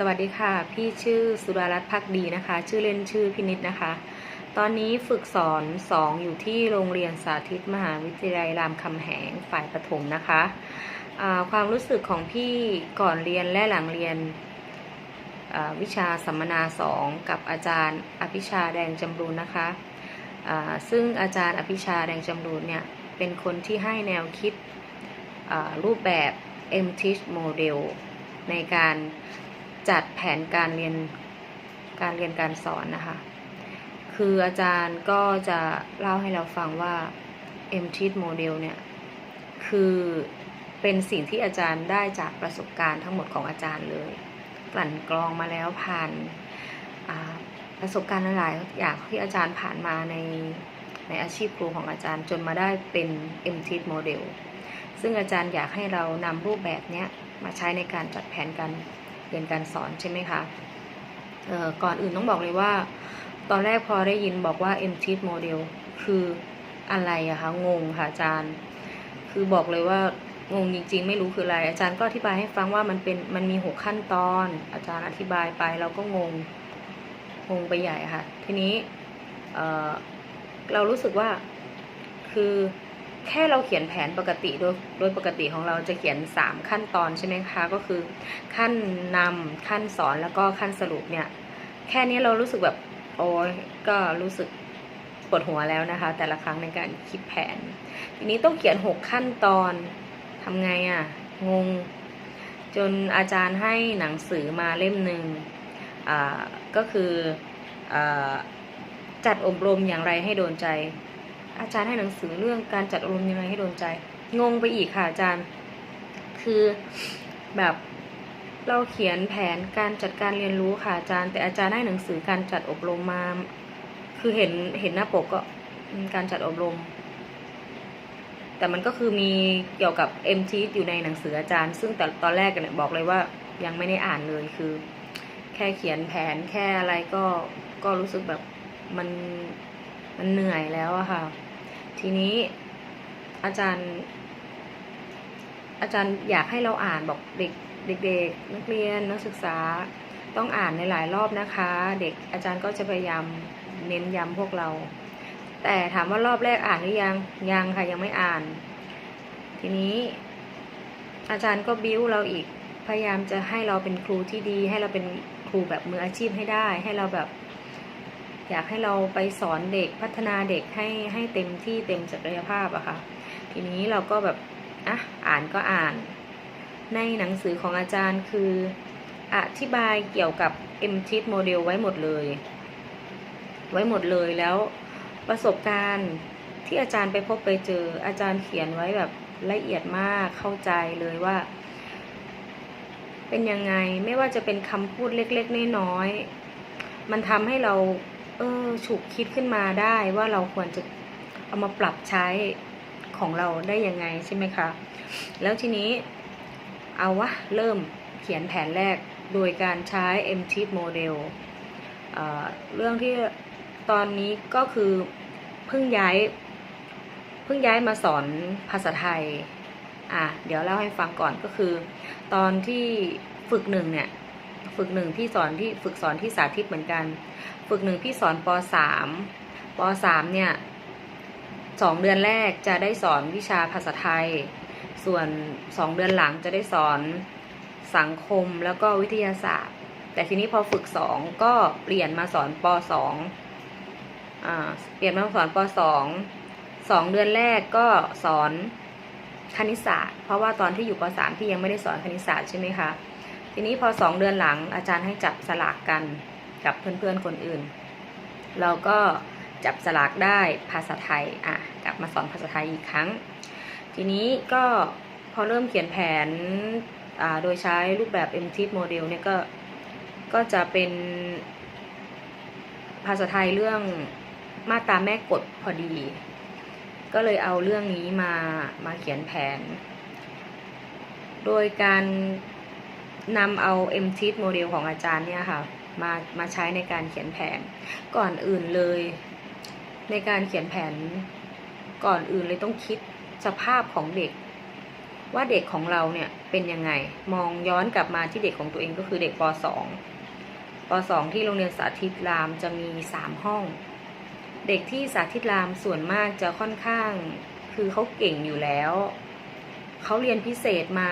สวัสดีค่ะ พี่ชื่อสุดารัตน์พักดีนะคะ ชื่อเล่นชื่อพินิษนะคะ ตอนนี้ฝึกสอนสองอยู่ที่โรงเรียนสาธิตมหาวิทยาลัยรามคำแหงฝ่ายประถมนะคะความรู้สึกของพี่ก่อนเรียนและหลังเรียนวิชาสัมมนาสองกับอาจารย์อภิชาแดงจำรูนนะคะซึ่งอาจารย์อภิชาแดงจำรูนเนี่ยเป็นคนที่ให้แนวคิดรูปแบบ M Teach Model ในการ จัดแผนการเรียนการเรียนการสอนนะคะ คืออาจารย์ก็จะเล่าให้เราฟังว่า M Teach Model เนี่ย คือเป็นสิ่งที่อาจารย์ได้จากประสบการณ์ทั้งหมดของอาจารย์เลย กลั่นกรองมาแล้วผ่านประสบการณ์หลายอย่างที่อาจารย์ผ่านมาในในอาชีพครูของอาจารย์จนมาได้เป็น M Teach Model ซึ่งอาจารย์อยากให้เรานำรูปแบบเนี้ยมาใช้ในการจัดแผนการ เรียนการสอนใช่ไหมคะก่อนอื่นต้องบอกเลยว่า ตอนแรกพอได้ยินบอกว่า m t Model คืออะไรอะคะงงค่ะอาจารย์ คือบอกเลยว่างงจริง ๆ ไม่รู้คืออะไร อาจารย์ก็อธิบายให้ฟังว่ามันเป็นมันมีหกขั้นตอน อาจารย์อธิบายไปเราก็งงงงไปใหญ่ค่ะ ทีนี้เรารู้สึกว่าคือ แค่เราเขียนแผนปกติโดยโดยปกติของเราจะเขียน 3 ขั้นตอนใช่ไหมคะก็คือขั้นนำขั้นสอนแล้วก็ขั้นสรุปเนี่ย แค่นี้เรารู้สึกแบบโอ้ยก็รู้สึกปวดหัวแล้วนะคะ แต่ละครั้งในการคิดแผน ทีนี้ต้องเขียน 6 ขั้นตอนทำไงอะ่ะ งง จนอาจารย์ให้หนังสือมาเล่มหนึ่งก็คืออจัดอบรมอย่างไรให้โดนใจ อาจารย์ให้หนังสือเรื่องการจัดอบรมยังไงให้โดนใจ งงไปอีกค่ะอาจารย์ คือแบบเราเขียนแผนการจัดการเรียนรู้ค่ะอาจารย์ แต่อาจารย์ให้หนังสือการจัดอบรมมา คือเห็นเห็นหน้าปกก็การจัดอบรม แต่มันก็คือมีเกี่ยวกับ m t อยู่ในหนังสืออาจารย์ ซึ่งแต่ตอนแรกเนี่ยบอกเลยว่ายังไม่ได้อ่านเลยคือ แค่เขียนแผนแค่อะไรก็ก็รู้สึกแบบมันมันเหนื่อยแล้วอะค่ะ ทีนี้อาจารย์ อาจารย์อยากให้เราอ่านบอกเด็กเด็กๆนักเรียนนักศึกษาต้องอ่านในหลายรอบนะคะ เด็กอาจารย์ก็จะพยายามเน้นย้ำพวกเรา แต่ถามว่ารอบแรกอ่านหรือยังยังค่ะยังไม่อ่าน ทีนี้ อาจารย์ก็บิ้วเราอีกพยายามจะให้เราเป็นครูที่ดี ให้เราเป็นครูแบบมืออาชีพให้ได้ ให้เราแบบ อยากให้เราไปสอนเด็กพัฒนาเด็กให้ให้เต็มที่เต็มศักยภาพอะค่ะ ทีนี้เราก็แบบอะอ่านก็อ่าน ในหนังสือของอาจารย์คืออธิบายเกี่ยวกับ M t i p Model ไว้หมดเลย ไว้หมดเลยแล้วประสบการณ์ที่อาจารย์ไปพบไปเจอ อาจารย์เขียนไว้แบบละเอียดมากเข้าใจเลยว่า เป็นยังไงไม่ว่าจะเป็นคำพูดเล็ก ๆน้อยๆมันทำให้เรา เออฉุกคิดขึ้นมาได้ว่าเราควรจะเอามาปรับใช้ของเราได้ยังไงใช่ไหมคะ แล้วทีนี้เอาวะเริ่มเขียนแผนแรกโดยการใช้ M t i p Model เเรื่องที่ตอนนี้ก็คือเพิ่งย้ายเพิ่งย้ายมาสอนภาษาไทย อะ เดี๋ยวเล่าให้ฟังก่อนก็คือ ตอนที่ฝึกหนึ่งเนี่ย ฝึกหนึ่งพี่สอนที่ฝึกสอนที่สาธิตเหมือนกัน ฝึกหนึ่งพี่สอนปสามปสามเนี่ยสองเดือนแรกจะได้สอนวิชาภาษาไทย ส่วนสองเดือนหลังจะได้สอนสังคมแล้วก็วิทยาศาสตร์ แต่ทีนี้พอฝึกสองก็เปลี่ยนมาสอนปสองอ่าเปลี่ยนมาสอนปสองสองเดือนแรกก็สอนคณิตศาสตร์ เพราะว่าตอนที่อยู่ปสามพี่ยังไม่ได้สอนคณิตศาสตร์ใช่ไหมคะ ทีนี้พอสองเดือนหลังอาจารย์ให้จับสลากกันกับเพื่อนๆคนอื่น เราก็จับสลากได้ภาษาไทยอะกลับมาสอนภาษาไทยอีกครั้ง ทีนี้ก็พอเริ่มเขียนแผนอ่าโดยใช้รูปแบบ m t i p Model เนี่ยก็ก็จะเป็นภาษาไทยเรื่องมาตราแม่กฎพอดี ก็เลยเอาเรื่องนี้มามาเขียนแผน โดยการ นำเอา m t i p Model ของอาจารย์เนี่ยค่ะมามาใช้ในการเขียนแผนก่อนอื่นเลย ในการเขียนแผนก่อนอื่นเลยต้องคิดสภาพของเด็ก ว่าเด็กของเราเนี่ยเป็นยังไงมองย้อนกลับมาที่เด็กของตัวเองก็คือเด็กป .2 ป .2 ที่โรงเรียนสาธิตรามจะมี 3 ห้อง เด็กที่สาธิตรามส่วนมากจะค่อนข้างคือเขาเก่งอยู่แล้วเขาเรียนพิเศษมา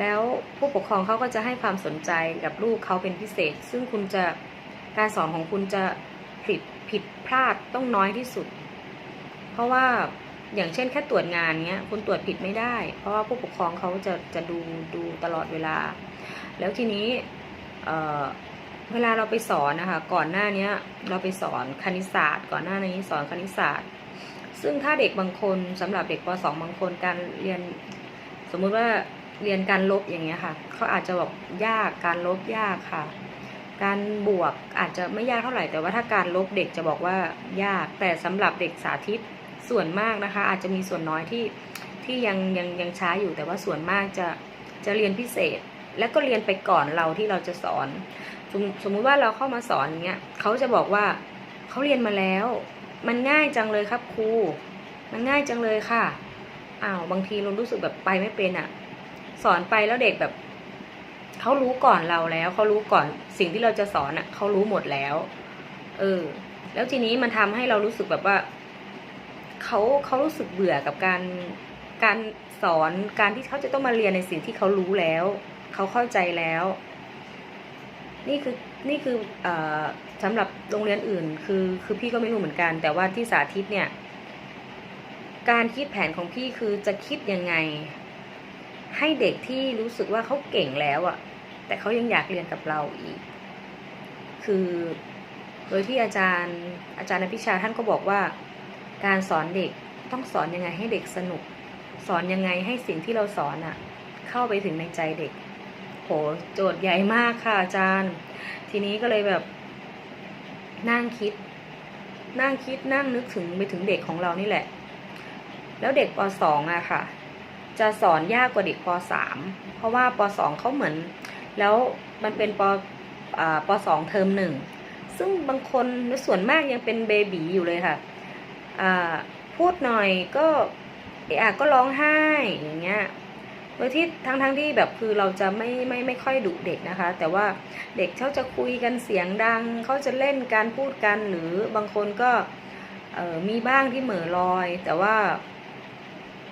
แล้วผู้ปกครองเขาก็จะให้ความสนใจกับลูกเขาเป็นพิเศษ ซึ่งคุณจะการสอนของคุณจะผิดผิดพลาดต้องน้อยที่สุด เพราะว่าอย่างเช่นแค่ตรวจงานเนี้ยคุณตรวจผิดไม่ได้ เพราะว่าผู้ปกครองเขาจะจะดูดูตลอดเวลา แล้วทีนี้เเวลาเราไปสอนนะคะก่อนหน้านี้เราไปสอนคณิตศาสตร์ ก่อนหน้านี้สอนคณิตศาสตร์ ซึ่งถ้าเด็กบางคนสำหรับเด็กป .2 บางคนการเรียน สมมุติว่า เรียนการลบอย่างเงี้ยค่ะเขาอาจจะแบบยากการลบยากค่ะ การบวกอาจจะไม่ยากเท่าไหร่แต่ว่าถ้าการลบเด็กจะบอกว่ายากแต่สำหรับเด็กสาธิตส่วนมากนะคะ อาจจะมีส่วนน้อยที่ที่ยังยังยังช้าอยู่แต่ว่าส่วนมากจะจะเรียนพิเศษ และก็เรียนไปก่อนเราที่เราจะสอน สมสมมุติว่าเราเข้ามาสอนอย่างเงี้ยเขาจะบอกว่าเขาเรียนมาแล้ว มันง่ายจังเลยครับครูมันง่ายจังเลยค่ะอ้าวบางทีเรารู้สึกแบบไปไม่เป็นอะ่ะ สอนไปแล้วเด็กแบบเขารู้ก่อนเราแล้วเขารู้ก่อนสิ่งที่เราจะสอนอะ่ะเขารู้หมดแล้ว เออ แล้วทีนี้มันทำให้เรารู้สึกแบบว่าเขาเขารู้สึกเบื่อกับการการสอนการที่เขาจะต้องมาเรียนในสิ่งที่เขารู้แล้วเขาเข้าใจแล้ว นี่คือนี่คือออสำหรับโรงเรียนอื่น คือคือพี่ก็ไม่รู้เหมือนกัน แต่ว่าที่สาธิตเนี่ย การคิดแผนของพี่คือจะคิดยังไง ให้เด็กที่รู้สึกว่าเขาเก่งแล้วอะแต่เขายังอยากเรียนกับเราอีก คือโดยที่อาจารย์อาจารย์อภิชาท่านก็บอกว่า การสอนเด็กต้องสอนยังไงให้เด็กสนุก สอนยังไงให้สิ่งที่เราสอนอะเข้าไปถึงในใจเด็กโหโจทย์ใหญ่มากค่ะอาจารย์ ทีนี้ก็เลยแบบนั่งคิด นั่งคิดนั่งนึกถึงไปถึงเด็กของเรานี่แหละ แล้วเด็กป .2 อะค่ะ จะสอนยากกว่าเด็กป .3 เพราะว่าป .2 เขาเหมือน แล้วมันเป็นปอ่าป .2 เทอมหนึ่งซึ่งบางคนส่วนมากยังเป็นเบบีอยู่เลยค่ะพูดหน่อยก็เอะอะก็ร้องไห้อย่างเงี้ยโดยที่ทั้งทั้งที่แบบคือเราจะไม่ไม่ไม่ค่อยดุเด็กนะคะ แต่ว่าเด็กเขาจะคุยกันเสียงดัง เขาจะเล่นการพูดกันหรือบางคนก็มีบ้างที่เหม่อลอย แต่ว่า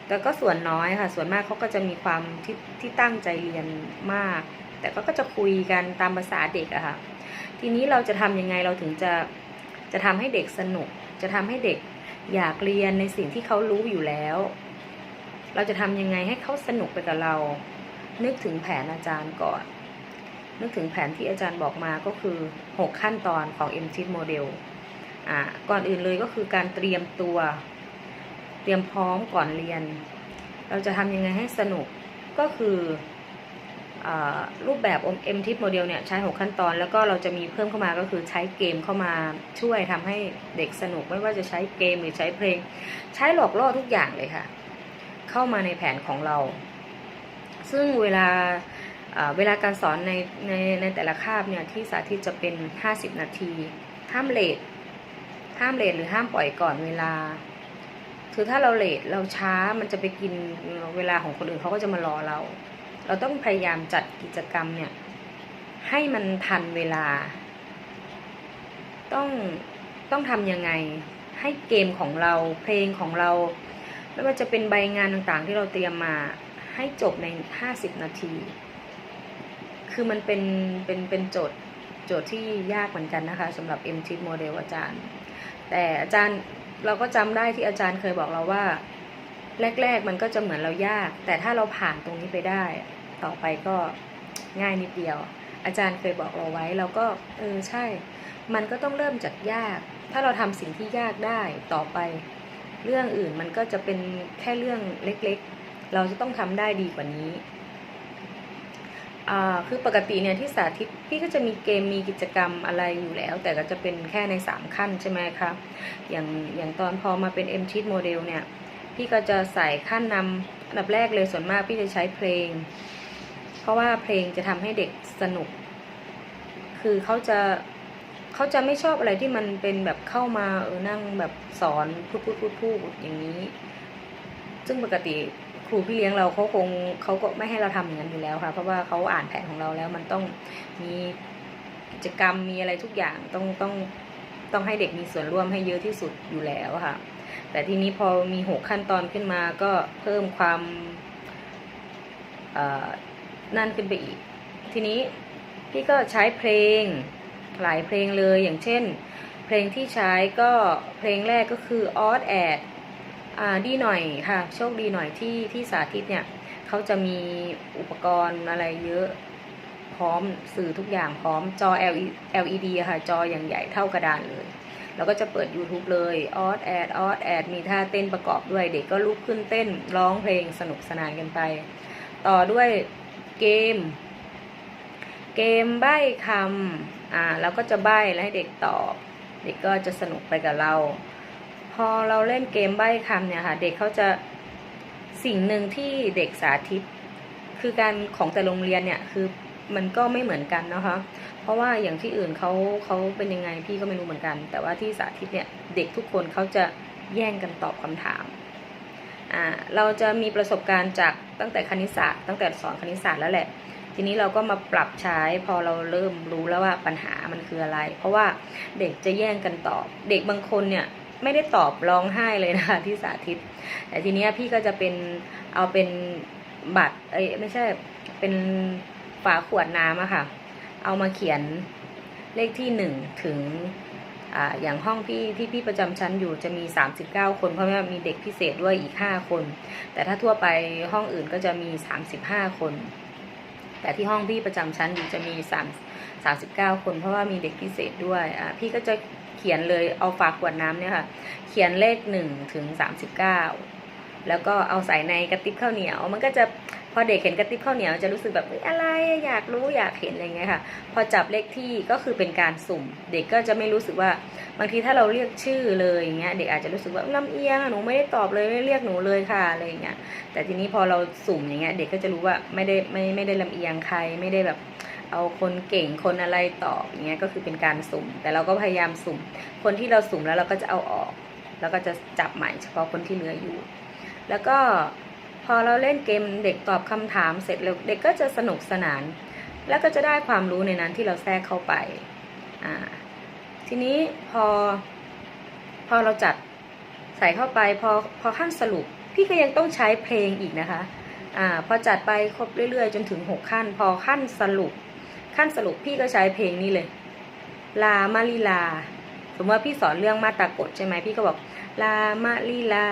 แต่ก็ส่วนน้อยค่ะ ส่วนมากเขาก็จะมีความที่ที่ตั้งใจเรียนมาก แต่ก็ก็จะคุยกันตามภาษาเด็กอะค่ะ ทีนี้เราจะทำยังไงเราถึงจะจะทำให้เด็กสนุก จะทำให้เด็กอยากเรียนในสิ่งที่เขารู้อยู่แล้ว เราจะทำยังไงให้เขาสนุกไปกับเรา นึกถึงแผนอาจารย์ก่อน นึกถึงแผนที่อาจารย์บอกมาก็คือ 6 ขั้นตอนของ m t i t Model อ่าก่อนอื่นเลยก็คือการเตรียมตัว รียมพร้อมก่อนเรียน เราจะทำยังไงให้สนุกก็คืออรูปแบบ M t i p Model เนี่ยใช้ 6 ขั้นตอน แล้วก็เราจะมีเพิ่มเข้ามาก็คือใช้เกมเข้ามาช่วยทำให้เด็กสนุกไม่ว่าจะใช้เกมหรือใช้เพลง ใช้หลอกล่อทุกอย่างเลยค่ะ เข้ามาในแผนของเรา ซึ่งเวลาเวลาการสอนในในในแต่ละคาบเนี่ยที่สาธิตจะเป็น 50 นาที ห้ามเลทห้ามเลทหรือห้ามปล่อยก่อนเวลา คือถ้าเราเลทเราช้ามันจะไปกินเวลาของคนอื่นเขาก็จะมารอเรา เราต้องพยายามจัดกิจกรรมเนี่ย ให้มันทันเวลา ต้องต้องทำยังไง ให้เกมของเราเพลงของเรา ไม่ว่าจะเป็นใบงานต่างๆ ที่เราเตรียมมาให้จบใน 50 นาที คือมันเป็นเป็นเป็นโจทย์โจทย์ที่ยากเหมือนกันนะคะสำหรับ m t โมเดลอาจารย์ แต่อาจารย์ เราก็จำได้ที่อาจารย์เคยบอกเราว่า แรก ๆ มันก็จะเหมือนเรายาก แต่ถ้าเราผ่านตรงนี้ไปได้ ต่อไปก็ง่ายนิดเดียว อาจารย์เคยบอกเราไว้เราก็เออใช่ มันก็ต้องเริ่มจากยาก ถ้าเราทำสิ่งที่ยากได้ต่อไป เรื่องอื่นมันก็จะเป็นแค่เรื่องเล็ก ๆ เราจะต้องทำได้ดีกว่านี้ คือปกติเนี่ยที่สาธิตพี่ก็จะมีเกมมีกิจกรรมอะไรอยู่แล้ว แต่ก็จะเป็นแค่ใน 3 ขั้นใช่ไหมคะอย่างอย่างตอนพอมาเป็น M Sheet Model เนี่ย พี่ก็จะใส่ขั้นนำอันดับแรกเลยส่วนมากพี่จะใช้เพลง เพราะว่าเพลงจะทำให้เด็กสนุก คือเขาจะเขาจะไม่ชอบอะไรที่มันเป็นแบบเข้ามาเออนั่งแบบสอนพูดพูดพูดพูดอย่างนี้ ซึ่งปกติ ครูพี่เลี้ยงเราเขาคงเขาก็ไม่ให้เราทำอย่างนั้นอยู่แล้วค่ะ เพราะว่าเขาอ่านแผนของเราแล้วมันต้องมีกิจกรรมมีอะไรทุกอย่างต้องต้องต้องให้เด็กมีส่วนร่วมให้เยอะที่สุดอยู่แล้วค่ะ แต่ทีนี้พอมีหกขั้นตอนขึ้นมาก็เพิ่มความนั่นขึ้นไปอีก ทีนี้พี่ก็ใช้เพลงหลายเพลงเลยอย่างเช่น เพลงที่ใช้ก็เพลงแรกก็คือออ d แอด ดีหน่อยค่ะโชคดีหน่อยที่ที่สาธิตเนี่ยเขาจะมีอุปกรณ์อะไรเยอะพร้อมสื่อทุกอย่างพร้อมจอ LED ค่ะ จออย่างใหญ่เท่ากระดานเลย แล้วก็จะเปิด YouTube เลยออ d แอดออ d แอดมีท่าเต้นประกอบด้วยเด็กก็ลุกขึ้นเต้นร้องเพลงสนุกสนานกันไป ต่อด้วยเกม เกมใบ้คำอ่าเราก็จะใบ้แล้วให้เด็กตอบ เด็กก็จะสนุกไปกับเรา พอเราเล่นเกมใบ้คำเนี่ยค่ะ เด็กเขาจะสิ่งหนึ่งที่เด็กสาธิต คือการของแต่โรงเรียนเนี่ยคือมันก็ไม่เหมือนกันนะคะ เพราะว่าอย่างที่อื่นเขาเขาเป็นยังไงพี่ก็ไม่รู้เหมือนกัน แต่ว่าที่สาธิตเนี่ยเด็กทุกคนเขาจะแย่งกันตอบคำถามอ่าเราจะมีประสบการณ์จากตั้งแต่คณิตศาสตร์ตั้งแต่สอนคณิตศาสตร์แล้วแหละ ทีนี้เราก็มาปรับใช้พอเราเริ่มรู้แล้วว่าปัญหามันคืออะไร เพราะว่าเด็กจะแย่งกันตอบ เด็กบางคนเนี่ย ไม่ได้ตอบร้องไห้เลยนะคะที่สาธิต แต่ทีเนี้ยพี่ก็จะเป็นเอาเป็นบัตรเอ้ยไม่ใช่เป็นฝาขวดน้ำอะค่ะ เอามาเขียนเลขที่หนึ่งถึงออย่างห้องพี่ที่พี่ประจำชั้นอยู่จะมี 39 คนเพราะว่ามีเด็กพิเศษด้วยอีก 5 คน แต่ถ้าทั่วไปห้องอื่นก็จะมี 35 คน แต่ที่ห้องพี่ประจำชั้นอยู่จะมี3 39 คน เพราะว่ามีเด็กพิเศษด้วยพี่ก็จะ เขียนเลยเอาฝากขวดน้ำเนี่ยค่ะ เขียนเลข1ถึง39แล้วก็เอาใส่ในกระติบข้าวเหนียว มันก็จะพอเด็กเห็นกระติบข้าวเหนียวจะรู้สึกแบบเอ้ยอะไรอยากรู้อยากเห็นอะไรเงี้ยค่ะ พอจับเลขที่ก็คือเป็นการสุ่ม เด็กก็จะไม่รู้สึกว่าบางทีถ้าเราเรียกชื่อเลยอย่างเงี้ยเด็กอาจจะรู้สึกว่าลำเอียงหนูไม่ได้ตอบเลยไม่เรียกหนูเลยค่ะอะไรอย่างเงี้ยแต่ทีนี้พอเราสุ่มอย่างเงี้ยเด็กก็จะรู้ว่าไม่ได้ไม่ไม่ได้ลำเอียงใครไม่ได้แบบ เอาคนเก่งคนอะไรตอบอย่างเงี้ยก็คือเป็นการสุ่ม แต่เราก็พยายามสุ่ม คนที่เราสุ่มแล้วเราก็จะเอาออก แล้วก็จะจับใหม่เฉพาะคนที่เหลืออยู่ แล้วก็พอเราเล่นเกมเด็กตอบคำถามเสร็จแล้วเด็กก็จะสนุกสนาน แล้วก็จะได้ความรู้ในนั้นที่เราแทรกเข้าไปอ่าทีนี้พอ พอเราจัดใส่เข้าไปพอพอขั้นสรุป พี่ก็ยังต้องใช้เพลงอีกนะคะอ่าพอจัดไปครบเรื่อยๆ จนถึงหกขั้น พอขั้นสรุป ขั้นสรุปพี่ก็ใช้เพลงนี้เลย ลามาลีลา สมมติว่าพี่สอนเรื่องมาตากฎใช่ไหมพี่ก็บอก ลามาลีลา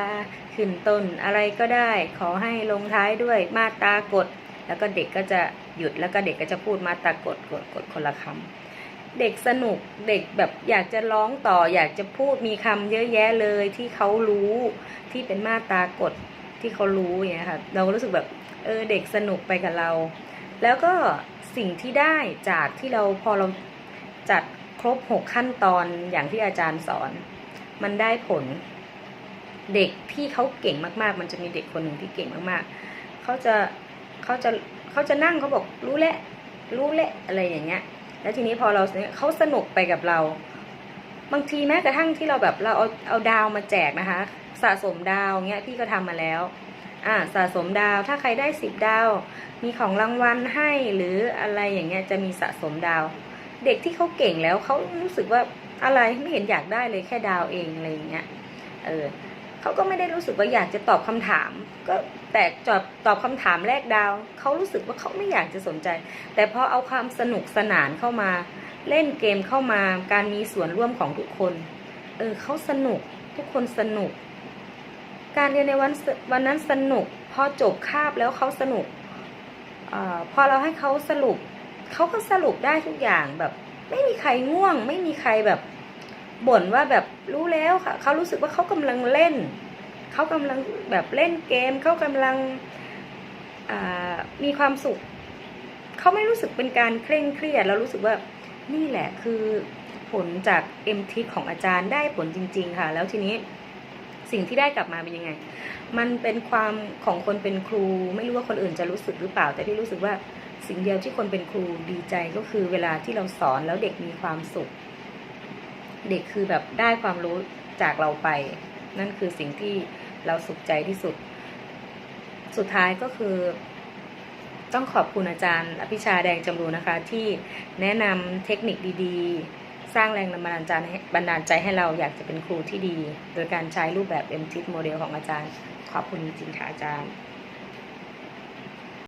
ขึ้นต้นอะไรก็ได้ ขอให้ลงท้ายด้วยมาตากฎแล้วก็เด็กก็จะหยุดแล้วก็เด็กก็จะพูดมาตากฎกฎกฎคนละคำเด็กสนุกเด็กแบบอยากจะร้องต่อ อยากจะพูดมีคำเยอะแยะเลยที่เขารู้ที่เป็นมาตากฎที่เขารู้อย่างเงี้ยค่ะเราก็รู้สึกแบบเออเด็กสนุกไปกับเรา แล้วก็ สิ่งที่ได้จากที่เราพอเราจัดครบหกขั้นตอนอย่างที่อาจารย์สอน มันได้ผล เด็กที่เขาเก่งมาก ๆ มันจะมีเด็กคนหนึ่งที่เก่งมากๆเขาจะเขาจะเขาจะนั่งเขาบอกรู้แล้วรู้แล้วอะไรอย่างเงี้ย แล้วทีนี้พอเราเขาสนุกไปกับเรา บางทีแม้กระทั่งที่เราแบบเราเอาเอาดาวมาแจกนะคะ สะสมดาวเงี้ยพี่ก็ทำมาแล้ว อ่าสะสมดาวถ้าใครได้สิบดาว มีของรางวัลให้หรืออะไรอย่างเงี้ยจะมีสะสมดาว เด็กที่เขาเก่งแล้วเขารู้สึกว่าอะไรไม่เห็นอยากได้เลยแค่ดาวเองอะไรอย่างเงี้ยเออเขาก็ไม่ได้รู้สึกว่าอยากจะตอบคำถาม ก็แต่จอบตอบคำถามแรกดาวเขารู้สึกว่าเขาไม่อยากจะสนใจ แต่พอเอาความสนุกสนานเข้ามา เล่นเกมเข้ามาการมีส่วนร่วมของทุกคนเออเขาสนุกทุกคนสนุก การเรียนในวันวันนั้นสนุก พอจบคาบแล้วเขาสนุกอพอเราให้เขาสรุปเขาก็สรุปได้ทุกอย่างแบบ ไม่มีใครง่วง ไม่มีใครแบบบ่นว่าแบบรู้แล้วค่ะเขารู้สึกว่าเขากำลังเล่นเขากำลังแบบเล่นเกมเขากำลังมีความสุขเขาไม่รู้สึกเป็นการเคร่งเครียดแล้วรู้สึกว่านี่แหละคือผลจากเอ็มทิของอาจารย์ได้ผลจริง ๆ ค่ะ แล้วทีนี้ สิ่งที่ได้กลับมาเป็นยังไง มันเป็นความของคนเป็นครู ไม่รู้ว่าคนอื่นจะรู้สึกหรือเปล่า แต่พี่รู้สึกว่าสิ่งเดียวที่คนเป็นครูดีใจก็คือเวลาที่เราสอนแล้วเด็กมีความสุข เด็กคือแบบได้ความรู้จากเราไป นั่นคือสิ่งที่เราสุขใจที่สุด สุดท้ายก็คือ ต้องขอบคุณอาจารย์ อภิชาแดงจำรูนะคะ ที่แนะนำเทคนิคดีๆ สร้างแรงบันดาลใจให้บันดาลใจให้เราอยากจะเป็นครูที่ดี โดยการใช้รูปแบบ MTIT โมเดลของอาจารย์ ขอบคุณจริงค่ะอาจารย์